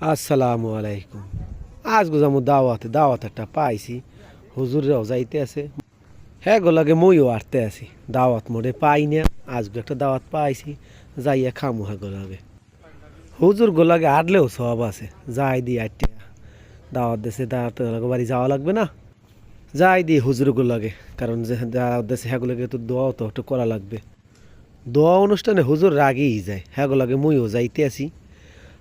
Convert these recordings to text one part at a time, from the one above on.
আসসালামু আলাইকুম। আজ গোজামু দাওয়াতে, দাওয়াত একটা পাইছি। হুজুররাও যাইতে আছে। হ্যাঁ লাগে মইও আটতে আছি। দাওয়াত মোড়ে পাই না আজকে একটা দাওয়াত পাইছি। যাইয়া খামু হ্যাঁ লাগে। হুজুর গো লাগে আটলেও সব আছে। যাই দি আটটা দাওয়াত দেশে, দাওয়াত বাড়ি যাওয়া লাগবে না। যাই দি হুজুর লাগে। কারণ যে দাওয়াত দেশে হ্যাঁ লাগে তো দোয়াও তো একটু করা লাগবে। দোয়া অনুষ্ঠানে হুজুর রাগেই যায়। হ্যাঁ গো লাগে মইও যাইতে আছি।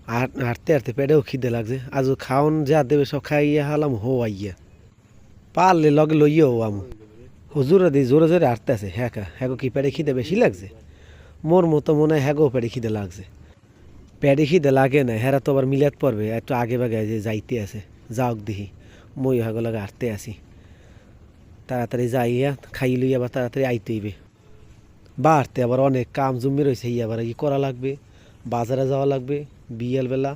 আর হাঁটতে হাঁটতে পেটেও খিদে লাগছে। আজ খাওন যা দেবে সব খাইয়া হালাম হো আইয়া। পারলে লগে লইয়া হো আমু। হুজুরা দি জোরে জোরে হাঁটতে আছে হ্যাঁ হ্যাঁ কি পেটে খিদে বেশি লাগছে? মোর মতো মনে হয় হ্যাগো পেটে খিদে লাগছে। পেটে খিদে লাগে না হ্যাঁ তো আবার মিলাত পড়বে, একটু আগে বাগে যে যাইতে আছে। যাওক দিহি, মই হ্যাগো লাগে হাঁটতে আসি তাড়াতাড়ি যাইয়া, খাই লইয়া আবার তাড়াতাড়ি আইতে হইবে। বাড়তে আবার অনেক কাম জমি রয়েছে আবার ই করা লাগবে? বাজারে যাওয়া লাগবে? বিয়েল বেলা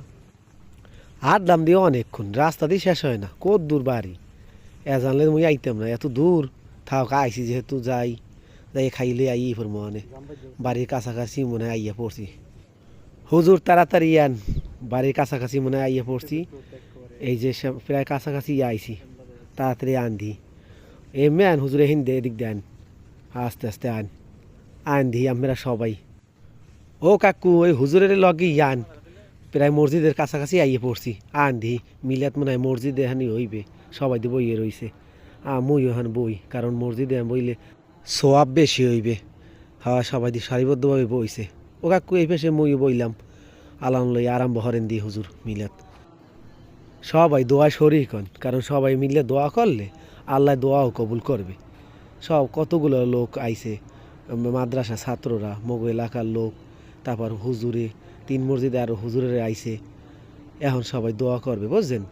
আর দাম দিয়ে অনেকক্ষণ, রাস্তা দিয়ে শেষ হয় না, কত দূর বাড়ি। এ জানলে মুই আইতাম না, এত দূর। থাক আইসি যেহেতু, যাই। যাই, খাইলে আই ফোর মনে বাড়ির কাছাকাছি মনে আইয়া পড়ছি। হুজুর, তাড়াতাড়ি আন। বাড়ির কাছাকাছি মনে আইয়া পড়ছি। এই যে প্রায় কাছাকাছি আইছি। তাড়াতাড়ি আন দি। এমনি আন, হুজুরে হিন্দে এদিক দেন আস্তে আস্তে আন। আন দি, আমরা সবাই। ও কাকু, ওই হুজুরের লগে ইয়ান প্রায় মসজিদের কাছাকাছি আইয়ে পড়ছি। আন দি মিলাত মনে হয় মসজিদে এখানে হইবে। সবাই দিয়ে বইয়ে রইছে। মুই ওখান বই, কারণ মসজিদে বইলে সোয়াব বেশি হইবে। হাওয়া সবাই দিয়ে সারিবদ্ধভাবে বইছে। ও কাকু, এই পেশে মুই বইলাম। আলাম লই আরম্ভ হরেন দি হুজুর মিলাত সবাই দোয়া শরিক হন কারণ সবাই মিলে দোয়া করলে আল্লাহ দোয়াও কবুল করবে। সব কতগুলো লোক আইছে মাদ্রাসা ছাত্ররা মগো এলাকার লোক, তারপর হুজুরে তিন মসজিদে আরও হুজুরের আইছে। এখন সবাই দোয়া করবে, বুঝছেন?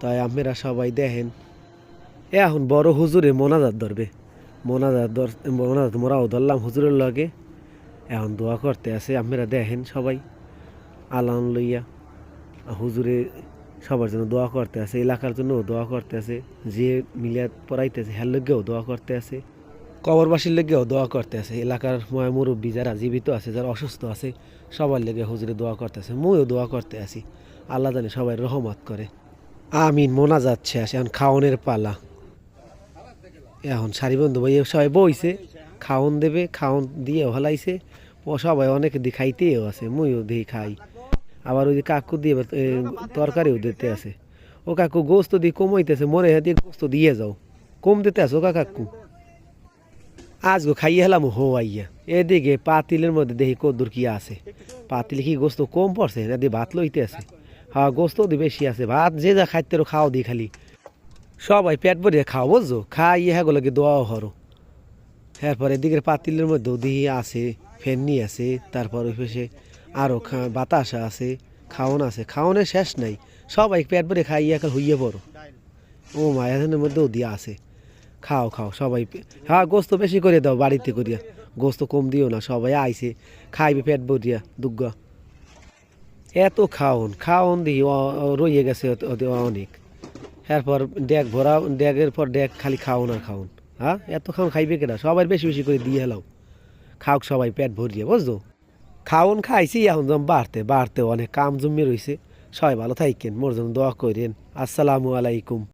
তাই আপনারা সবাই দেখেন, এখন বড় হুজুরে মোনাজাত ধরবে। মোনাজাত ধর, মোনাজাত মোরাও ধরলাম হুজুরের লগে। এখন দোয়া করতে আছে, আপনারা দেখেন সবাই। আলাম লইয়া হুজুরে সবার জন্য দোয়া করতে আছে, এলাকার জন্য দোয়া করতে আছে। যে মিলিয়াত পড়াইতেছে হ্যার লগেও দোয়া করতে আছে। কবরবাসীর লেগেও দোয়া করতে আছে এলাকার ময় মুরব্বী যারা জীবিত আছে, যারা অসুস্থ আছে, সবার লেগে হুজুরে দোয়া করতেছে। মুইও দোয়া করতে আছি। আল্লাহ জানে সবাই রহমত করে। আমিন মোনা যাচ্ছে আসে এখন খাওনের পালা। এখন সারিবন্ধু ভাই সবাই বইছে। খাওন দেবে, খাওন দিয়ে হলাইছে সবাই অনেক দি খাইতেও আছে। মুইও দিই খাই। আবার ওই যে কাকু দিয়ে তরকারিও দিতে আছে। ও কাকু গোস্ত দিয়ে কমাইতেছে। মনে হয় দিয়ে গোস্ত দিয়ে যাও। কম দিতে ও কা কাকু? আজ গো খাইয়ে হেলাম, হো আইয়া। এদিকে পাতিলের মধ্যে দেখি কদ্দুর কি আছে। পাতিলে কি গোস্ত কম পড়ছে না দিয়ে ভাত লইতে আছে? হ্যাঁ গোস্ত দি বেশি আছে, ভাত যে যা খাইতে খাও দি খালি। সবাই পেট ভরিয়ে খাও, বুঝছ? খাইয়ে লাগে দোয়াও হরো এরপর এদিকের পাতিলের মধ্যেও দিহি আছে, ফেননি আছে, তারপর ওই পাশে আরও বাতাসা আছে, খাওন আছে, খাওনের শেষ নাই। সবাই পেট ভরে খাইয়ে হইয়ে পড়ো। ও মা, এখানের মধ্যেও দিয়া আছে। খাও খাও, সবাই হ্যাঁ গোস্ত বেশি করে দাও বাড়িতে করিয়া। গোস্ত কম দিও না, সবাই আইসে খাইবে পেট ভরিয়া, দুগ্গা। এত খাওন খাওন দিই রইয়ে গেছে অনেক। এরপর ড্যাগ ভরা ড্যাগের পর ড্যাগ খালি খাওন আর খাওন। হ্যাঁ এত খাওন খাইবে কেনা সবাই বেশি বেশি করে দিয়ে হেলাও খাওক সবাই পেট ভরিয়ে, বুঝছ? খাওন খাইছি, এখন যেমন বাড়তে বাড়তে অনেক কাম জমি রয়েছে সবাই ভালো থাকেন মোর জন্য দোয়া করেন আসসালামু আলাইকুম।